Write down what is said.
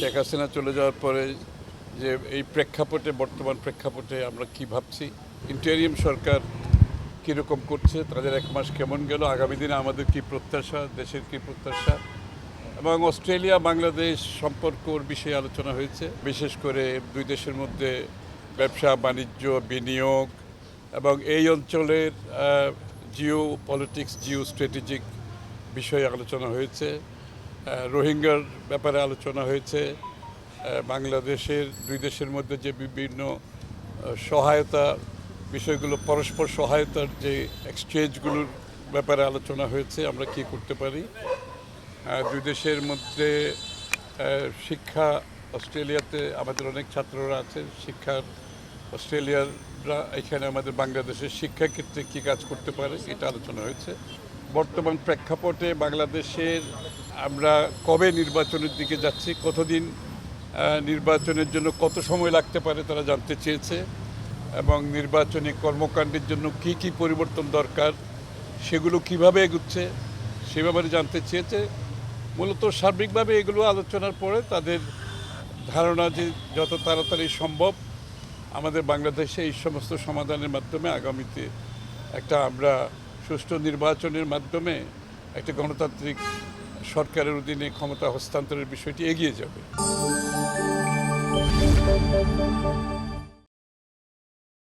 শেখ হাসিনা চলে যাওয়ার পরে যে এই প্রেক্ষাপটে, বর্তমান প্রেক্ষাপটে আমরা কি ভাবছি? ইন্টেরিয়াম সরকার কীরকম করছে? তাদের এক মাস কেমন গেল? আগামী দিনে আমাদের কি প্রত্যাশা? দেশের কি প্রত্যাশা? এবং অস্ট্রেলিয়া, বাংলাদেশ সম্পর্কর বিষয়ে আলোচনা হয়েছে। বিশেষ করে দুই দেশের মধ্যে ব্যবসা, বাণিজ্য, বিনিয়োগ এবং এই অঞ্চলের জিও পলিটিক্স জিও স্ট্র্যাটেজিক বিষয়ে আলোচনা হয়েছে। রোহিঙ্গার ব্যাপারে আলোচনা হয়েছে বাংলাদেশের দুই দেশের মধ্যে যে বিভিন্ন সহায়তা বিষয়গুলো, পরস্পর সহায়তার যে এক্সচেঞ্জগুলোর ব্যাপারে আলোচনা হয়েছে, আমরা কি করতে পারি? দুই দেশের মধ্যে শিক্ষা অস্ট্রেলিয়াতে আমাদের অনেক ছাত্ররা আছে, শিক্ষার অস্ট্রেলিয়াররা এখানে আমাদের বাংলাদেশের শিক্ষাক্ষেত্রে কী কাজ করতে পারে, এটা আলোচনা হয়েছে। বর্তমান প্রেক্ষাপটে বাংলাদেশের আমরা কবে নির্বাচনের দিকে যাচ্ছি, কতদিন নির্বাচনের জন্য কত সময় লাগতে পারে তারা জানতে চেয়েছে এবং নির্বাচনী কর্মকাণ্ডের জন্য কি কি পরিবর্তন দরকার, সেগুলো কীভাবে এগুচ্ছে, সে ব্যাপারে জানতে চেয়েছে। মূলত সার্বিকভাবে এগুলো আলোচনার পরে তাদের ধারণা যে যত তাড়াতাড়ি সম্ভব আমাদের বাংলাদেশে এই সমস্ত সমাধানের মাধ্যমে আগামীতে একটা আমরা সুষ্ঠু নির্বাচনের মাধ্যমে একটা গণতান্ত্রিক সরকারের অধীনে ক্ষমতা হস্তান্তরের বিষয়টি এগিয়ে যাবে।